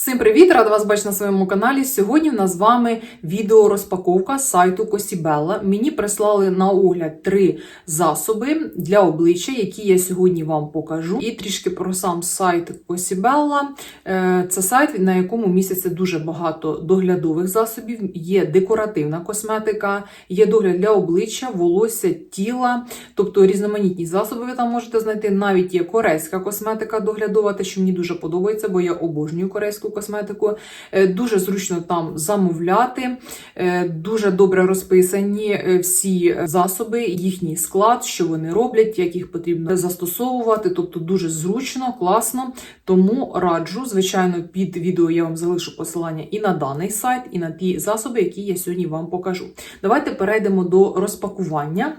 Всім привіт! Рада вас бачити на своєму каналі. Сьогодні в нас з вами відео розпаковка сайту Косібелла. Мені прислали на огляд три засоби для обличчя, які я сьогодні вам покажу. І трішки про сам сайт Косібелла. Е, Це сайт, на якому міститься дуже багато доглядових засобів. Є декоративна косметика, є догляд для обличчя, волосся, тіла, тобто різноманітні засоби ви там можете знайти. Навіть є корейська косметика доглядова, те, що мені дуже подобається, бо я обожнюю корейську косметику. Е, Дуже зручно там замовляти, е, дуже добре розписані е, всі засоби, їхній склад, що вони роблять, як їх потрібно застосовувати. Тобто дуже зручно, класно. Тому раджу, звичайно, під відео я вам залишу посилання і на даний сайт, і на ті засоби, які я сьогодні вам покажу. Давайте перейдемо до розпакування.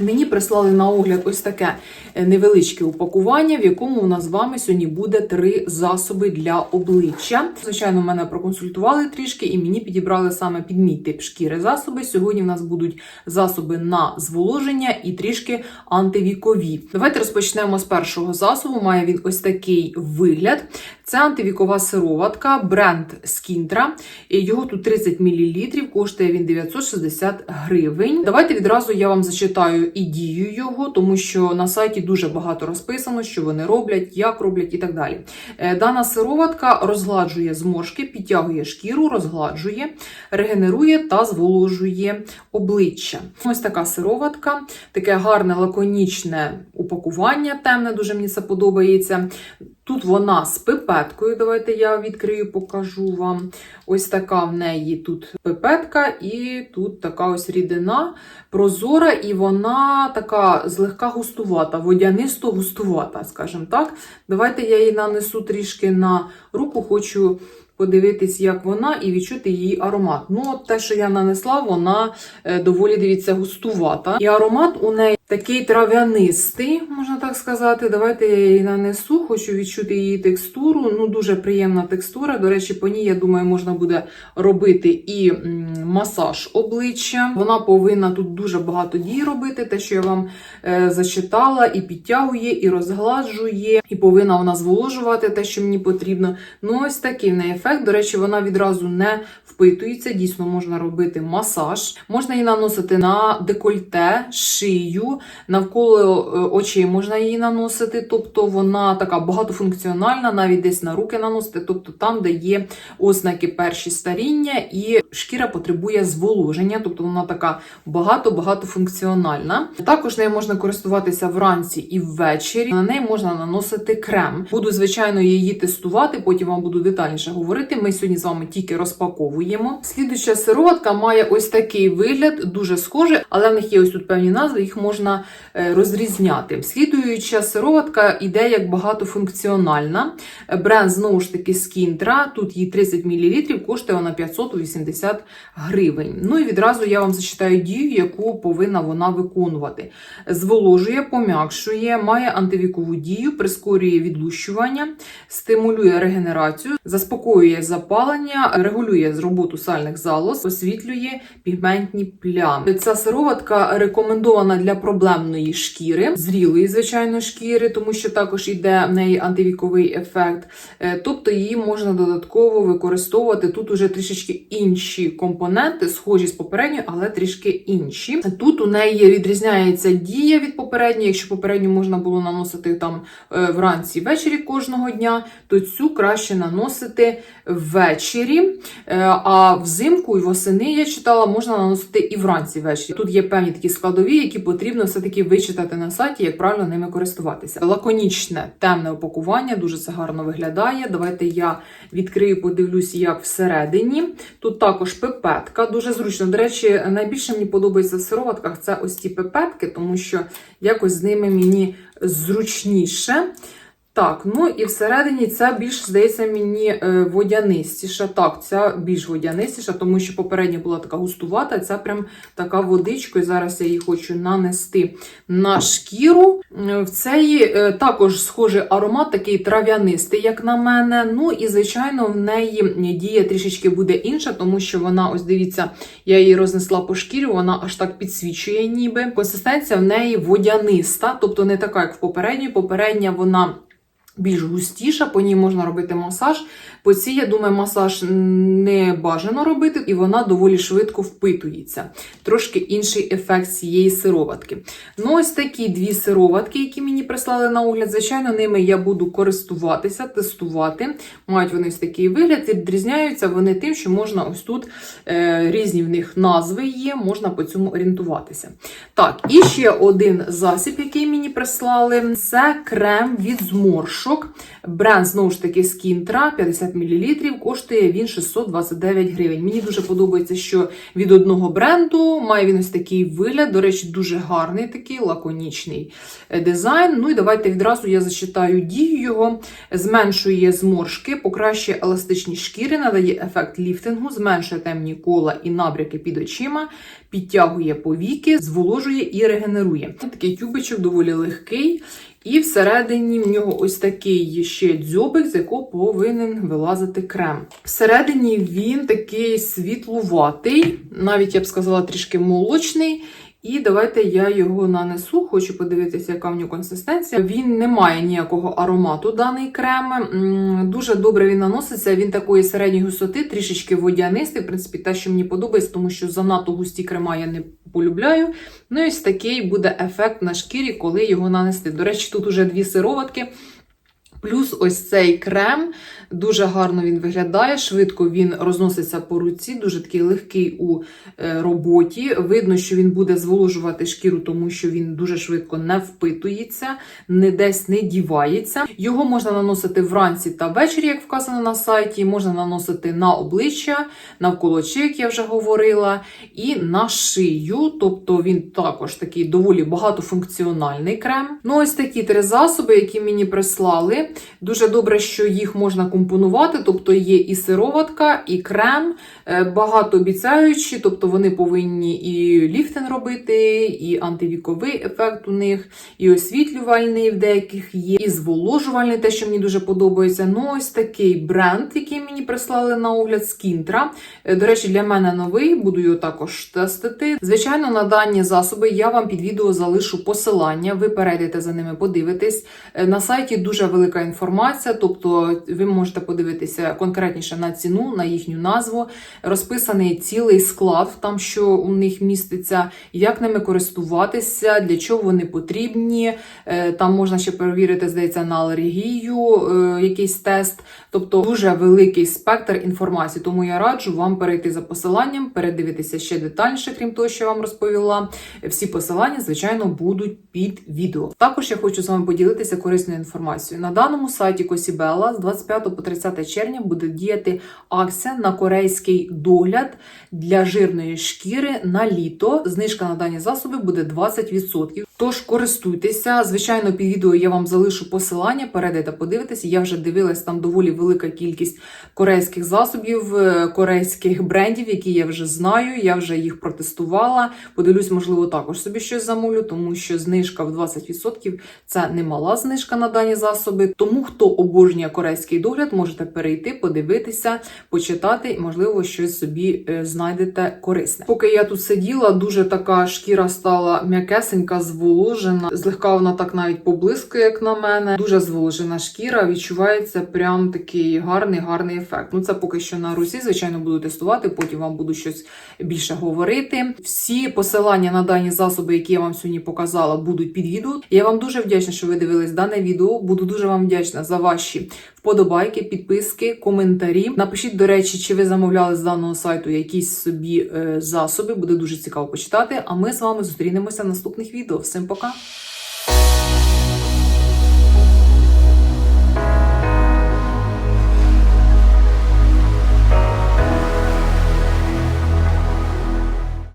Мені прислали на огляд ось таке е, невеличке упакування, в якому у нас з вами сьогодні буде три засоби для обличчя. Звичайно, мене проконсультували трішки і мені підібрали саме під мій тип шкіри засоби. Сьогодні в нас будуть засоби на зволоження і трішки антивікові. Давайте розпочнемо з першого засобу. Має він ось такий вигляд. Це антивікова сироватка, бренд Скінтра. Його тут 30 мл, коштує він 960 гривень. Давайте відразу я вам зачитаю і дію його, тому що на сайті дуже багато розписано, що вони роблять, як роблять і так далі. Е, Дана сироватка розгладжує зморшки, підтягує шкіру, розгладжує, регенерує та зволожує обличчя. Ось така сироватка, таке гарне лаконічне упакування, темне, дуже мені це подобається. Тут вона з пипеткою. Давайте я відкрию, покажу вам. Ось така в неї тут пипетка, і тут така ось рідина прозора, і вона така злегка густувата, водянисто густувата, скажімо так. Давайте я її нанесу трішки на руку, хочу. Подивитись, як вона, і відчути її аромат. Ну, от те, що я нанесла, вона е, доволі дивіться густувата. І аромат у неї такий трав'янистий, можна так сказати. Давайте я її нанесу, хочу відчути її текстуру. Ну, дуже приємна текстура. До речі, по ній, я думаю, можна буде робити і масаж обличчя. Вона повинна тут дуже багато дій робити, те, що я вам е, зачитала, і підтягує, і розгладжує, і повинна вона зволожувати те, що мені потрібно. Ну, ось такий в неї ефект. До речі, вона відразу не впитується. Дійсно, можна робити масаж. Можна її наносити на декольте, шию, навколо е, очей можна її наносити. Тобто вона така багатофункціональна, навіть десь на руки наносити, тобто там, де є ознаки перші старіння, і шкіра потребує зволоження, тобто вона така багато-багатофункціональна. Також нею можна користуватися вранці і ввечері. На неї можна наносити крем. Буду, звичайно, її тестувати, потім вам буду детальніше говорити. Ми сьогодні з вами тільки розпаковуємо. Слідуюча сироватка має ось такий вигляд, дуже схожий, але в них є ось тут певні назви, їх можна е, розрізняти. Слідуюча сироватка іде як багатофункціональна. Бренд знову ж таки Скінтра. Тут їй 30 мл, коштує вона 580 гривень. Ну і відразу я вам зачитаю дію, яку повинна вона виконувати. Зволожує, пом'якшує, має антивікову дію, прискорює відлущування, стимулює регенерацію, заспокоює запалення, регулює роботу сальних залоз, освітлює пігментні плями. Ця сироватка рекомендована для проблемної шкіри, зрілої, звичайно, шкіри, тому що також іде в неї антивіковий ефект. Е, Тобто її можна додатково використовувати. Тут уже трішечки інші компоненти, схожі з попередньою, але трішки інші. Тут у неї відрізняється дія від попередньої. Якщо попередню можна було наносити там е, вранці ввечері кожного дня, то цю краще наносити ввечері. Е, А взимку і восени я читала, можна наносити і вранці ввечері. Тут є певні такі складові, які потрібно все-таки вичитати на сайті, як правильно ними користуватися. Лаконічне темне упакування, дуже це гарно виглядає. Давайте я відкрию, подивлюсь, як всередині. Тут також пипетка, дуже зручно. До речі, найбільше мені подобається в сироватках це ось ці пипетки, тому що якось з ними мені зручніше. Так, ну і всередині ця більш здається мені е, водянистіша. Так, ця більш водянистіша, тому що попередня була така густувата, ця прям така водичка. І зараз я її хочу нанести на шкіру. Е, В цей е, також схожий аромат, такий трав'янистий, як на мене. Ну і, звичайно, в неї дія трішечки буде інша, тому що вона, ось дивіться, я її рознесла по шкірі, вона аж так підсвічує, ніби. Консистенція в неї водяниста, тобто не така, як в попередній. Попередня вона більш густіша, по ній можна робити масаж. По цій, я думаю, масаж не бажано робити, і вона доволі швидко впитується. Трошки інший ефект цієї сироватки. Ну, ось такі дві сироватки, які мені прислали на огляд. Звичайно, ними я буду користуватися, тестувати. Мають вони ось такий вигляд, відрізняються вони тим, що можна ось тут е, різні в них назви є, можна по цьому орієнтуватися. Так, і ще один засіб, який мені прислали, це крем від зморшок. Бренд, знову ж таки, Скінтра, 50 мл, коштує він 629 гривень. Мені дуже подобається, що від одного бренду має він ось такий вигляд. До речі, дуже гарний такий лаконічний е, дизайн. Ну і давайте відразу я зачитаю дію його. Зменшує зморшки, покращує еластичність шкіри, надає ефект ліфтингу, зменшує темні кола і набряки під очима, підтягує повіки, зволожує і регенерує. Такий тюбичок доволі легкий. І всередині в нього ось такий ще дзьобик, з якого повинен вилазити крем. Всередині він такий світлуватий, навіть я б сказала, трішки молочний. І давайте я його нанесу, хочу подивитися, яка в нього консистенція. Він не має ніякого аромату, даний крем. Дуже добре він наноситься. Він такої середньої густоти, трішечки водянистий. В принципі, те, що мені подобається, тому що занадто густі крема я не полюбляю. Ну і ось такий буде ефект на шкірі, коли його нанести. До речі, тут уже дві сироватки. Плюс ось цей крем, дуже гарно він виглядає, швидко він розноситься по руці, дуже такий легкий у е, роботі. Видно, що він буде зволожувати шкіру, тому що він дуже швидко не впитується, не десь не дівається. Його можна наносити вранці та ввечері, як вказано на сайті. Можна наносити на обличчя, навколо очей, як я вже говорила, і на шию. Тобто він також такий доволі багатофункціональний крем. Ну, ось такі три засоби, які мені прислали. Дуже добре, що їх можна компонувати, тобто є і сироватка, і крем, е, багато обіцяючі, тобто вони повинні і ліфтинг робити, і антивіковий ефект у них, і освітлювальний в деяких є, і зволожувальний, те, що мені дуже подобається. Ну, ось такий бренд, який мені прислали на огляд з Кінтра. Е, До речі, для мене новий, буду його також тестити. Звичайно, на дані засоби я вам під відео залишу посилання. Ви перейдете за ними, подивитесь. Е, На сайті дуже велика інформація, тобто ви можете подивитися конкретніше на ціну, на їхню назву. Розписаний цілий склад, там що у них міститься, як ними користуватися, для чого вони потрібні. Е, Там можна ще перевірити, здається, на алергію е, якийсь тест. Тобто дуже великий спектр інформації. Тому я раджу вам перейти за посиланням, передивитися ще детальніше, крім того, що я вам розповіла. Всі посилання, звичайно, будуть під відео. Також я хочу з вами поділитися корисною інформацією. На даному сайті Косібела з 25 по 30 червня буде діяти акція на корейський догляд для жирної шкіри на літо. Знижка на дані засоби буде 20%. Тож користуйтеся. Звичайно, під відео я вам залишу посилання, перейдете, подивитися. Я вже дивилась там доволі велика кількість корейських засобів, е, корейських брендів, які я вже знаю. Я вже їх протестувала. Подивлюсь, можливо, також собі щось замовлю, тому що знижка в 20% це немала знижка на дані засоби. Тому хто обожнює корейський догляд, можете перейти, подивитися, почитати і, можливо, щось собі е, знайдете корисне. Поки я тут сиділа, дуже така шкіра стала м'якесенька, зволожена. Злегка вона так навіть поблискує, як на мене. Дуже зволожена шкіра. Відчувається прям такий гарний, гарний ефект. Ну це поки що на Русі, звичайно, буду тестувати. Потім вам буду щось більше говорити. Всі посилання на дані засоби, які я вам сьогодні показала, будуть під відео. Я вам дуже вдячна, що ви дивились дане відео. Буду дуже вам вдячна за ваші вподобайки, підписки, коментарі. Напишіть, до речі, чи ви замовляли з даного сайту якісь собі е, засоби. Буде дуже цікаво почитати. А ми з вами зустрінемося в наступних відео. Всім пока!